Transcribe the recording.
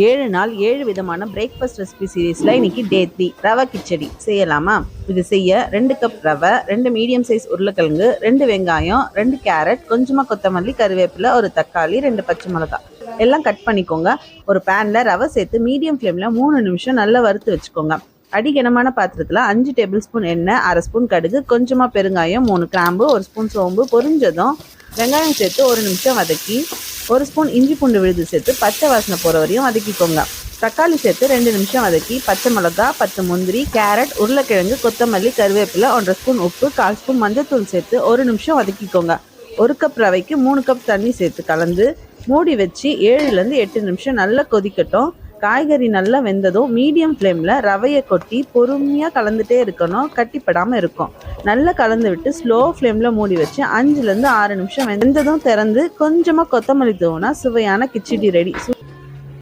ஏழு நாள் ஏழு விதமான பிரேக்ஃபாஸ்ட் ரெசிபி சீரீஸில் இன்னைக்கு டே த்ரீ ரவை கிச்சடி. செய்யலாமா? இது செய்ய ரெண்டு கப் ரவை ரெண்டு மீடியம் சைஸ் உருளைக்கிழங்கு ரெண்டு வெங்காயம் ரெண்டு கேரட் கொஞ்சமாக கொத்தமல்லி கருவேப்பிலை ஒரு தக்காளி ரெண்டு பச்சை மிளகாய். எல்லாம் கட் பண்ணிக்கோங்க. ஒரு பேனில் ரவை சேர்த்து மீடியம் ஃப்ளேமில் மூணு நிமிஷம் நல்லா வறுத்து வச்சுக்கோங்க. அடிகனமான பாத்திரத்தில் அஞ்சு டேபிள் ஸ்பூன் எண்ணெய் அரை ஸ்பூன் கடுகு கொஞ்சமாக பெருங்காயம் மூணு கிராம்பு ஒரு ஸ்பூன் சோம்பு பொரிஞ்சதும் வெங்காயம் சேர்த்து ஒரு நிமிஷம் வதக்கி ஒரு ஸ்பூன் இஞ்சி பூண்டு விழுது சேர்த்து பச்சை வாசனை போகிற வரையும் வதக்கிக்கோங்க. தக்காளி சேர்த்து ரெண்டு நிமிஷம் வதக்கி பச்சை மிளகா பத்து முந்திரி கேரட் உருளைக்கிழங்கு கொத்தமல்லி கருவேப்பிலை ஒன்றரை ஸ்பூன் உப்பு கால் ஸ்பூன் மஞ்சத்தூள் சேர்த்து ஒரு நிமிஷம் வதக்கிக்கோங்க. ஒரு கப் ரவைக்கு மூணு கப் தண்ணி சேர்த்து கலந்து மூடி வச்சு ஏழுலேருந்து எட்டு நிமிஷம் நல்லா கொதிக்கட்டும். காய்கறி நல்லா வெந்ததும் மீடியம் ஃப்ளேமில் ரவையை கொட்டி பொறுமையாக கலந்துகிட்டே இருக்கணும். கட்டிப்படாமல் இருக்கும். நல்லா கலந்து விட்டு ஸ்லோ ஃப்ளேமில் மூடி வச்சு அஞ்சுலேருந்து ஆறு நிமிஷம் வெந்ததும் திறந்து கொஞ்சமாக கொத்தமல்லி தூவுனா சுவையான கிச்சடி ரெடி.